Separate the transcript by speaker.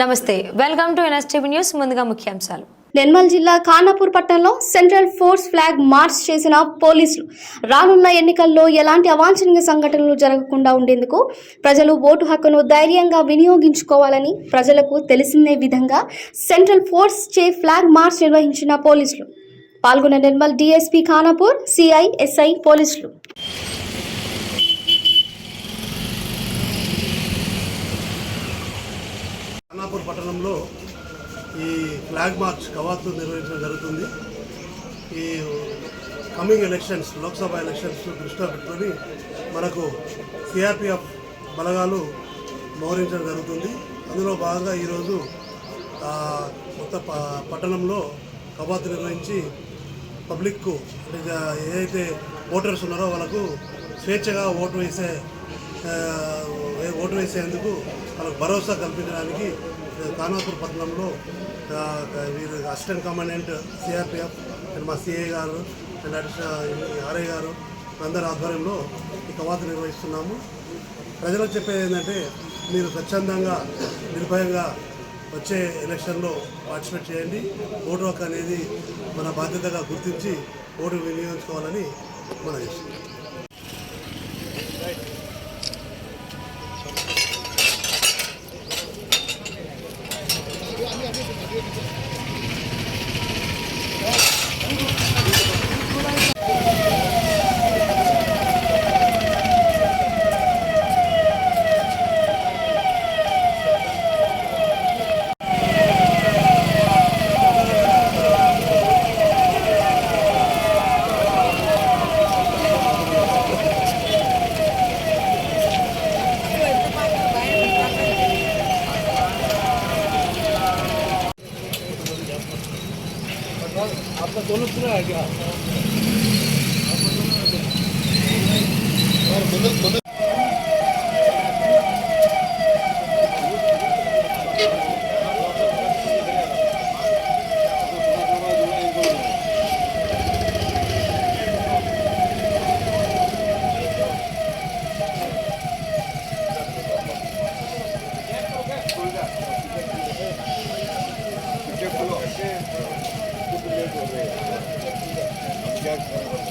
Speaker 1: నమస్తే welcome to NSTV news ముందుగా ముఖ్యాంశాలు.
Speaker 2: నిర్మల్ జిల్లా ఖానాపూర్ పట్టణంలో సెంట్రల్ ఫోర్స్ ఫ్లాగ్ మార్చ్ చేసిన పోలీసులు రానున్న ఎన్నికల్లో ఎలాంటి అవాంఛనీయ సంఘటనలు జరగకుండా ఉండేందుకు ప్రజలు ఓటు హక్కును ధైర్యంగా వినియోగించుకోవాలని ప్రజలకు తెలిసిందే విధంగా సెంట్రల్ ఫోర్స్ చే ఫ్లాగ్ మార్చ్ నిర్వహించిన పోలీసులు. పాల్గొన్న Nirmal DSP Khanapur CI SI పోలీసులు.
Speaker 3: ఖానాపూర్ పట్టణంలో ఈ ఫ్లాగ్ మార్చ్ కవాతు నిర్వహించడం జరుగుతుంది. ఈ కమింగ్ ఎలక్షన్స్ లోక్సభ ఎలక్షన్స్ దృష్టిలో పెట్టుకొని మనకు సిఆర్పిఎఫ్ బలగాలు మోహరించడం జరుగుతుంది. అందులో భాగంగా ఈరోజు మొత్తం ప- పట్టణంలో కవాతు నిర్వహించి పబ్లిక్కు అంటే ఏదైతే ఓటర్స్ ఉన్నారో వాళ్ళకు స్వేచ్ఛగా ఓటు వేసే ఓటు వేసేందుకు వాళ్ళకు భరోసా కల్పించడానికి ఖానాపూర్ పట్టణంలో వీరు అసిస్టెంట్ కమాండెంట్ సిఆర్పిఎఫ్ అండ్ మా సిఐ గారు అండ్ ఆర్ఐ గారు అందరి ఆధ్వర్యంలో ఈ కవాతు నిర్వహిస్తున్నాము. ప్రజలకు చెప్పేది ఏంటంటే మీరు స్వచ్ఛందంగా నిర్భయంగా వచ్చే ఎలక్షన్లో పార్టిసిపేట్ చేయండి. ఓటు హక్కు అనేది మన బాధ్యతగా గుర్తించి ఓటు వినియోగించుకోవాలని మనం చేస్తున్నాం. आपका दोनों पूरा है क्या और बदल बदल Thank you.